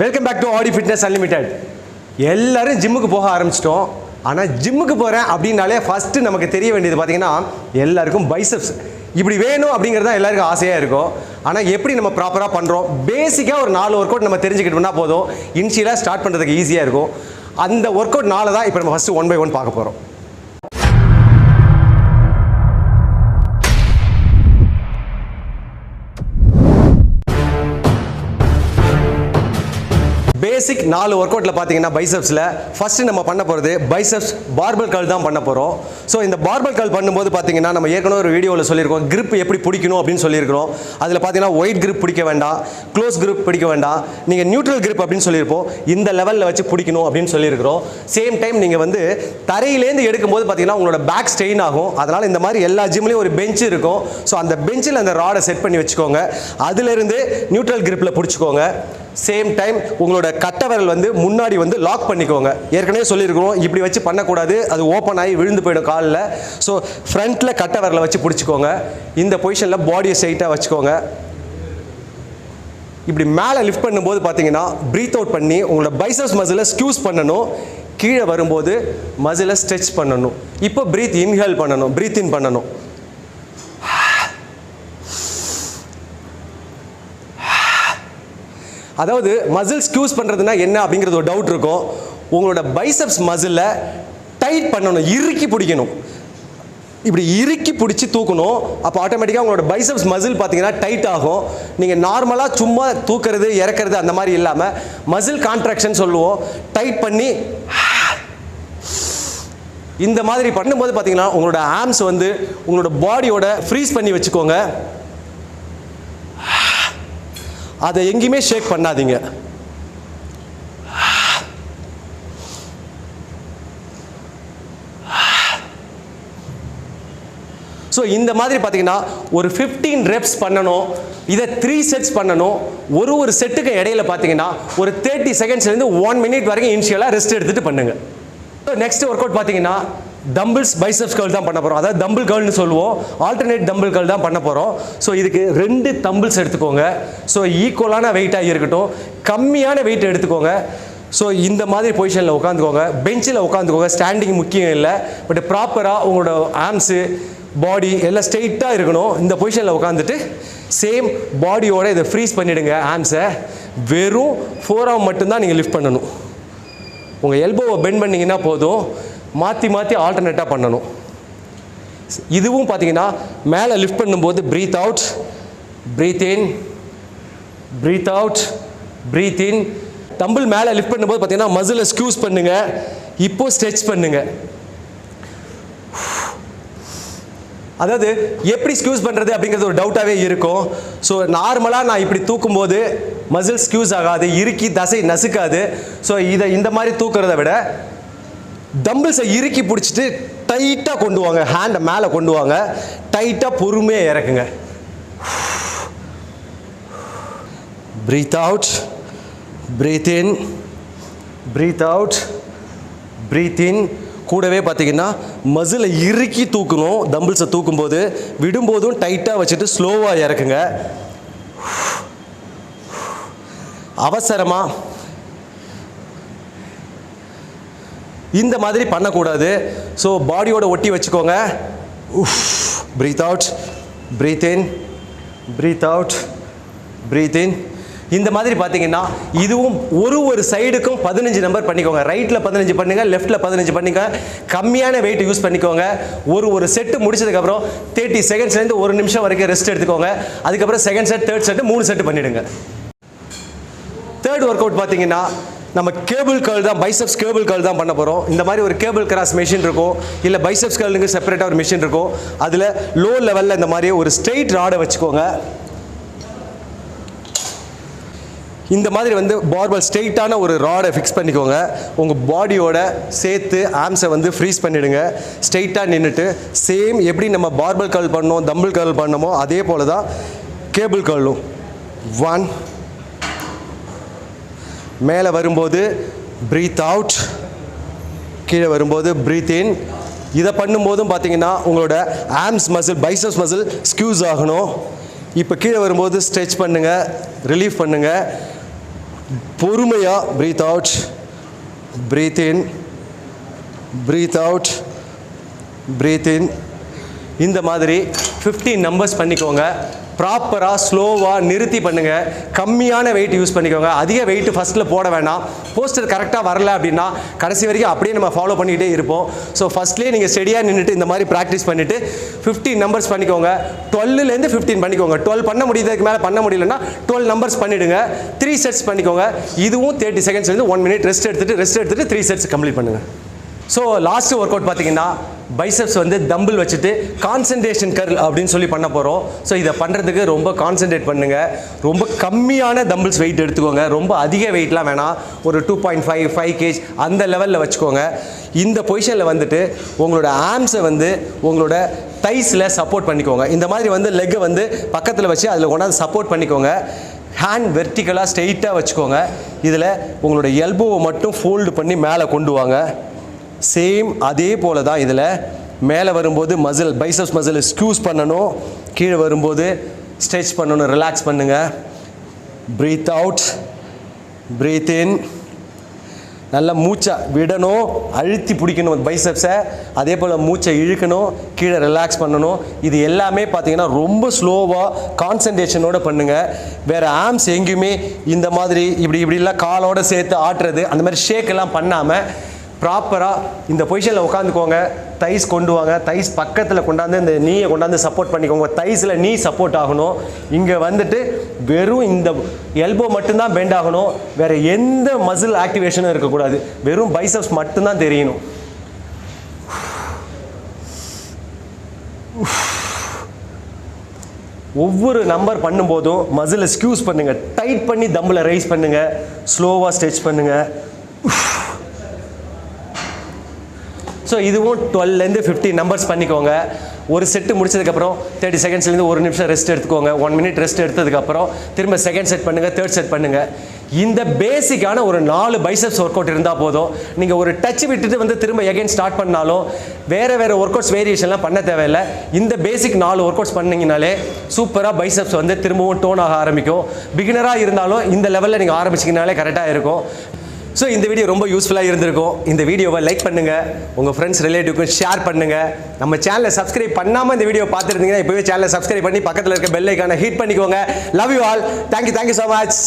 Welcome back to Aadi fitness unlimited எல்லாரும் ஜிம்முக்கு போக ஆரம்பிச்சிட்டோம். ஆனால் ஜிம்முக்கு போகிறேன் அப்படின்னாலே ஃபஸ்ட்டு நமக்கு தெரிய வேண்டியது பார்த்தீங்கன்னா எல்லாருக்கும் பைசப்ஸ் இப்படி வேணும் அப்படிங்கிறது தான் எல்லாருக்கும் ஆசையாக இருக்கும். ஆனால் எப்படி நம்ம ப்ராப்பராக பண்ணுறோம் பேசிக்காக ஒரு நாலு ஒர்க் அவுட் நம்ம தெரிஞ்சுக்கிட்டோம்னா போதும். இனிஷியலாக ஸ்டார்ட் பண்ணுறதுக்கு ஈஸியாக இருக்கும். அந்த ஒர்க் அவுட் நாளை தான் இப்போ நம்ம ஃபஸ்ட்டு ஒன் பை ஒன் பார்க்க போகிறோம் பேசிக் நாலு ஒர்க் அவுட்டில் பார்த்தீங்கன்னா பைசப்ஸில் ஃபஸ்ட்டு நம்ம பண்ண போகிறது பைசப்ஸ் பார்பல் கல் தான் பண்ண போகிறோம் ஸோ இந்த பார்பல் கல் பண்ணும்போது பார்த்தீங்கன்னா நம்ம ஏற்கனவே ஒரு வீடியோவில் சொல்லியிருக்கோம். கிரிப் எப்படி பிடிக்கணும் அப்படின்னு சொல்லியிருக்கிறோம். அதில் பார்த்தீங்கன்னா ஒயிட் கிரிப் பிடிக்க வேண்டாம் க்ளோஸ் கிரிப் பிடிக்க வேண்டாம். நீங்கள் நியூட்ரல் கிரிப் அப்படின்னு சொல்லியிருப்போம். இந்த லெவலில் வச்சு பிடிக்கணும் அப்படின்னு சொல்லியிருக்கிறோம். சேம் டைம் நீங்கள் வந்து தரையிலேருந்து எடுக்கும்போது பார்த்தீங்கன்னா உங்களோட பேக் ஸ்ட்ரெயின் ஆகும். அதனால் இந்த மாதிரி எல்லா ஜிம்லேயும் ஒரு பெஞ்ச் இருக்கும். ஸோ அந்த பெஞ்சில் அந்த ராடை செட் பண்ணி வச்சுக்கோங்க. அதிலிருந்து நியூட்ரல் கிரிப்பில் பிடிச்சிக்கோங்க. சேம் டைம் உங்களோட கட்டவரல் வந்து முன்னாடி வந்து லாக் பண்ணிக்கோங்க. ஏற்கனவே சொல்லியிருக்கிறோம் இப்படி வச்சு பண்ணக்கூடாது. அது ஓப்பன் ஆகி விழுந்து போயிடும் காலில். ஸோ ஃப்ரண்ட்டில் கட்டவரலை வச்சு பிடிச்சிக்கோங்க. இந்த பொசிஷனில் பாடியை ஸ்ட்ரைட்டாக வச்சுக்கோங்க. இப்படி மேலே லிஃப்ட் பண்ணும்போது பார்த்தீங்கன்னா ப்ரீத் அவுட் பண்ணி உங்களோட பைசஸ் மசிலை ஸ்க்யூஸ் பண்ணணும். கீழே வரும்போது மசிலை ஸ்ட்ரெச் பண்ணணும். இப்போ ப்ரீத் இன்ஹேல் பண்ணணும் ப்ரீத் இன் பண்ணணும். அதாவது மசில் ஸ்க்யூஸ் பண்ணுறதுனா என்ன அப்படிங்கிறது ஒரு டவுட் இருக்கும். உங்களோட பைசப்ஸ் மசிலில் டைட் பண்ணணும் இறுக்கி பிடிக்கணும். இப்படி இறுக்கி பிடிச்சி தூக்கணும் அப்போ ஆட்டோமேட்டிக்காக உங்களோட பைசப்ஸ் மசில் பார்த்தீங்கன்னா டைட் ஆகும். நீங்கள் நார்மலாக சும்மா தூக்கிறது இறக்கிறது அந்த மாதிரி இல்லாமல் மசில் கான்ட்ராக்ஷன் சொல்லுவோம். டைட் பண்ணி இந்த மாதிரி பண்ணும்போது பார்த்தீங்கன்னா உங்களோட ஆர்ம்ஸ் வந்து உங்களோட பாடியோட ஃப்ரீஸ் பண்ணி வச்சுக்கோங்க. அதை எங்கேயுமே ஷேக் பண்ணாதீங்க. ஸோ இந்த மாதிரி பார்த்தீங்கன்னா ஒரு ஃபிஃப்டீன் ரெப்ஸ் பண்ணணும் இதை த்ரீ செட்ஸ் பண்ணணும் ஒரு ஒரு செட்டுக்கு இடையில பார்த்தீங்கன்னா ஒரு தேர்ட்டி செகண்ட்ஸ்லேருந்து ஒன் மினிட் வரைக்கும் இனிஷியலாக ரெஸ்ட் எடுத்துகிட்டு ஸோ நெக்ஸ்ட் ஒர்க் அவுட் பார்த்தீங்கன்னா தம்பிள்ஸ் பைசப்ஸ் கர்ல் தான் பண்ண போகிறோம் அதாவது தம்பிள் கர்ல்னு சொல்லுவோம். ஆல்டர்னேட் தம்பிள் கர்ல் தான் பண்ண போகிறோம் ஸோ இதுக்கு ரெண்டு தம்பிள்ஸ் எடுத்துக்கோங்க. ஸோ ஈக்குவலான வெயிட்டாக இருக்கட்டும். கம்மியான வெயிட் எடுத்துக்கோங்க. ஸோ இந்த மாதிரி பொசிஷனில் உட்காந்துக்கோங்க. பெஞ்சில் உட்காந்துக்கோங்க. ஸ்டாண்டிங் முக்கியம் இல்லை. பட் ப்ராப்பராக உங்களோட ஆர்ம்ஸு பாடி எல்லாம் ஸ்ட்ரெயிட்டாக இருக்கணும். இந்த பொசிஷனில் உட்காந்துட்டு சேம் பாடியோட இதை ஃப்ரீஸ் பண்ணிவிடுங்க ஆர்ம்ஸை வெறும் ஃபோர் ஆம் மட்டும்தான் நீங்கள் லிஃப்ட் பண்ணணும். உங்கள் எல்போவை பெண்ட் பண்ணிங்கன்னா போதும். மாற்றி மாற்றி ஆல்டர்னேட்டாக பண்ணணும். இதுவும் பார்த்தீங்கன்னா மேலே லிஃப்ட் பண்ணும்போது breathe out breathe in breathe out breathe in dumbbell மேலே லிஃப்ட் பண்ணும்போது பார்த்தீங்கன்னா மசிலை ஸ்க்யூஸ் பண்ணுங்கள் இப்போ ஸ்ட்ரெச் பண்ணுங்கள் அதாவது எப்படி ஸ்க்யூஸ் பண்ணுறது அப்படிங்கிறது ஒரு டவுட்டாகவே இருக்கும். ஸோ நார்மலாக நான் இப்படி தூக்கும்போது மசில் ஸ்க்யூஸ் ஆகாது இறுக்கி தசை நசுக்காது. ஸோ இதை இந்த மாதிரி தூக்குறத விட தம்பிள்ஸை இறுக்கி பிடிச்சிட்டு டைட்டாக கொண்டு வாங்க. ஹேண்டை மேலே கொண்டு வாங்க. டைட்டாக பொறுமையாக இறக்குங்க. Breathe out breathe in breathe out breathe in கூடவே பார்த்தீங்கன்னா மசிலை இறுக்கி தூக்கணும். தம்பிள்ஸை தூக்கும்போது விடும்போதும் டைட்டாக வச்சுட்டு ஸ்லோவாக இறக்குங்க. அவசரமாக இந்த மாதிரி பண்ணக்கூடாது. ஸோ பாடியோட ஒட்டி வச்சுக்கோங்க. உஃப் breathe out breathe in breathe out breathe in இந்த மாதிரி பார்த்தீங்கன்னா இதுவும் ஒரு ஒரு சைடுக்கும் பதினஞ்சு நம்பர் பண்ணிக்கோங்க. ரைட்டில் பதினஞ்சு பண்ணுங்க லெஃப்ட்டில் பதினஞ்சு பண்ணுங்க. கம்மியான வெயிட் யூஸ் பண்ணிக்கோங்க. ஒரு ஒரு செட்டு முடிச்சதுக்கப்புறம் தேர்ட்டி செகண்ட்ஸ்லேருந்து ஒரு நிமிஷம் வரைக்கும் ரெஸ்ட் எடுத்துக்கோங்க. அதுக்கப்புறம் செகண்ட் செட் தேர்ட் செட்டு மூணு செட்டு பண்ணிவிடுங்க தேர்ட் ஒர்க் அவுட் பார்த்தீங்கன்னா நம்ம கேபிள் கேர்ள் தான் பைசப்ஸ் கேபிள் கேர்ள் தான் பண்ண போகிறோம் இந்த மாதிரி ஒரு கேபிள் கிராஸ் மிஷின் இருக்கும். இல்லை பைசப்ஸ் கர்லுக்கு செப்பரேட்டாக ஒரு மிஷின் இருக்கும். அதில் லோ லெவலில் இந்த மாதிரி ஒரு ஸ்ட்ரெயிட் ராடை வச்சுக்கோங்க. இந்த மாதிரி வந்து பார்பல் ஸ்ட்ரெயிட்டான ஒரு ராடை ஃபிக்ஸ் பண்ணிக்கோங்க. உங்கள் பாடியோட சேர்த்து ஆம்ஸை வந்து ஃப்ரீஸ் பண்ணிவிடுங்க ஸ்ட்ரெயிட்டாக நின்றுட்டு சேம் எப்படி நம்ம பார்பல் கர்ல் பண்ணோம் தம்பிள் கர்ல் பண்ணமோ அதே போல் தான் கேபிள் கர்லும் ஒன் மேலே வரும்போது ப்ரீத் அவுட் கீழே வரும்போது ப்ரீத் இன் இதை பண்ணும்போதும் பார்த்தீங்கன்னா உங்களோட arms muscle biceps muscle squeeze ஆகணும். இப்போ கீழே வரும்போது ஸ்ட்ரெச் பண்ணுங்கள் ரிலீஃப் பண்ணுங்கள் பொறுமையாக breathe out breathe in breathe out breathe in இந்த மாதிரி 15 நம்பர்ஸ் பண்ணிக்கோங்க. ப்ராப்பராக ஸ்லோவாக நிறுத்தி பண்ணுங்கள் கம்மியான வெயிட் யூஸ் பண்ணிக்கோங்க. அதிக வெயிட் ஃபஸ்ட்டில் போட வேணாம். போஸ்டர் கரெக்டாக வரல அப்படின்னா கடைசி வரைக்கும் அப்படியே நம்ம ஃபாலோ பண்ணிக்கிட்டே இருப்போம். ஸோ ஃபஸ்ட்லேயே நீங்கள் ஸ்டெடியாக நின்றுட்டு இந்த மாதிரி ப்ராக்டிஸ் பண்ணிவிட்டு 15 நம்பர்ஸ் பண்ணிக்கோங்க. டுவெல்லுலேருந்து ஃபிஃப்டீன் பண்ணிக்கோங்க. டுவெல் பண்ண முடியாததுக்கு மேலே பண்ண முடியலன்னா டுவெல் நம்பர்ஸ் பண்ணிவிடுங்க த்ரீ செட்ஸ் பண்ணிக்கோங்க. இதுவும் தேர்ட்டி செகண்ட்ஸ்லேருந்து ஒன் மினிட் ரெஸ்ட் எடுத்துகிட்டு ரெஸ்ட் எடுத்துகிட்டு த்ரீ செட்ஸ் கம்ப்ளீட் பண்ணுங்கள் ஸோ லாஸ்ட் ஒர்க் அவுட் பார்த்தீங்கன்னா பைசப்ஸ் வந்து தம்பிள் வச்சுட்டு கான்சன்ட்ரேஷன் கர்ல் அப்படின்னு சொல்லி பண்ண போகிறோம் ஸோ இதை பண்ணுறதுக்கு ரொம்ப கான்சென்ட்ரேட் பண்ணுங்கள் ரொம்ப கம்மியான தம்பிள்ஸ் வெயிட் எடுத்துக்கோங்க. ரொம்ப அதிக வெயிட்லாம் வேணாம். ஒரு two point five five kg அந்த லெவலில் வச்சுக்கோங்க. இந்த பொசிஷனில் வந்துட்டு உங்களோட ஆம்ஸை வந்து உங்களோட தைஸில் சப்போர்ட் பண்ணிக்கோங்க. இந்த மாதிரி வந்து லெக்கை வந்து பக்கத்தில் வச்சு அதில் கொண்டாந்து சப்போர்ட் பண்ணிக்கோங்க. ஹேண்ட் வெர்டிக்கலாக ஸ்ட்ரெயிட்டாக வச்சுக்கோங்க. இதில் உங்களோட எல்போவை மட்டும் ஃபோல்டு பண்ணி மேலே கொண்டு வாங்க. சேம் அதே போல தான் இதில் மேலே வரும்போது மசில் பைசப்ஸ் மசில் ஸ்க்யூஸ் பண்ணணும். கீழே வரும்போது ஸ்ட்ரெச் பண்ணணும் ரிலாக்ஸ் பண்ணுங்கள் ப்ரீத் அவுட் ப்ரீத் இன் நல்லா மூச்சை விடணும். அழுத்தி பிடிக்கணும் பைசப்ஸை அதே போல் மூச்சை இழுக்கணும். கீழே ரிலாக்ஸ் பண்ணணும். இது எல்லாமே பார்த்தீங்கன்னா ரொம்ப ஸ்லோவாக கான்சன்ட்ரேஷனோட பண்ணுங்கள் வேறு ஆம்ஸ் எங்கேயுமே இந்த மாதிரி இப்படி இப்படிலாம் காலோடு சேர்த்து ஆட்டுறது அந்த மாதிரி ஷேக் எல்லாம் பண்ணாமல் ப்ராப்பராக இந்த பொசிஷனில் உட்காந்துக்கோங்க. தைஸ் கொண்டு வாங்க தைஸ் பக்கத்தில் கொண்டாந்து இந்த நீயை கொண்டாந்து சப்போர்ட் பண்ணிக்கோங்க. தைஸில் நீ சப்போர்ட் ஆகணும். இங்கே வந்துட்டு வெறும் இந்த எல்போ மட்டும்தான் பெண்ட் ஆகணும். வேறு எந்த மசில் ஆக்டிவேஷனும் இருக்கக்கூடாது. வெறும் பைசப்ஸ் மட்டும்தான் தெரியணும். ஒவ்வொரு நம்பர் பண்ணும்போதும் மசிலை ஸ்க்யூஸ் பண்ணுங்கள் டைட் பண்ணி தம்பில் ரைஸ் பண்ணுங்கள் ஸ்லோவாக ஸ்ட்ரெச் பண்ணுங்கள் ஸோ இதுவும் டுவெல்லேருந்து ஃபிஃப்டி நம்பர்ஸ் பண்ணிக்கோங்க. ஒரு செட்டு முடிச்சதுக்கப்புறம் தேர்ட்டி செகண்ட்ஸ்லேருந்து ஒரு நிமிஷம் ரெஸ்ட் எடுத்துக்கோங்க. ஒன் மினிட் ரெஸ்ட் எடுத்ததுக்கப்புறம் திரும்ப செகண்ட் செட் பண்ணுங்கள் தேர்ட் செட் பண்ணுங்கள் இந்த பேசிக்கான ஒரு நாலு பைசப்ஸ் ஒர்க் அவுட் இருந்தால் போதும். நீங்கள் ஒரு டச் விட்டுட்டு வந்து திரும்ப எகைன் ஸ்டார்ட் பண்ணாலும் வேறு வேறு ஒர்க் அவுட்ஸ் வேரியேஷன்லாம் பண்ண தேவையில்லை. இந்த பேசிக் நாலு ஒர்க் அவுட்ஸ் பண்ணிங்கனாலே சூப்பராக பைசப்ஸ் வந்து திரும்பவும் டோன் ஆக ஆரம்பிக்கும். பிகினராக இருந்தாலும் இந்த லெவலில் நீங்கள் ஆரம்பிச்சிங்கனாலே கரெக்டாக இருக்கும். ஸோ இந்த வீடியோ ரொம்ப யூஸ்ஃபுல்லாக இருந்திருக்கும். இந்த வீடியோவை லைக் பண்ணுங்கள் உங்கள் ஃப்ரெண்ட்ஸ் ரிலேட்டிவ்க்கும் ஷேர் பண்ணுங்கள் நம்ம சேனலை சப்ஸ்கிரைப் பண்ணாமல் இந்த வீடியோ பார்த்துருந்தீங்கன்னா இப்போவே சேனலை சப்ஸ்கிரைப் பண்ணி பக்கத்தில் இருக்க பெல் ஐக்கானை ஹிட் பண்ணிக்கோங்க. Love you all thank you thank you so much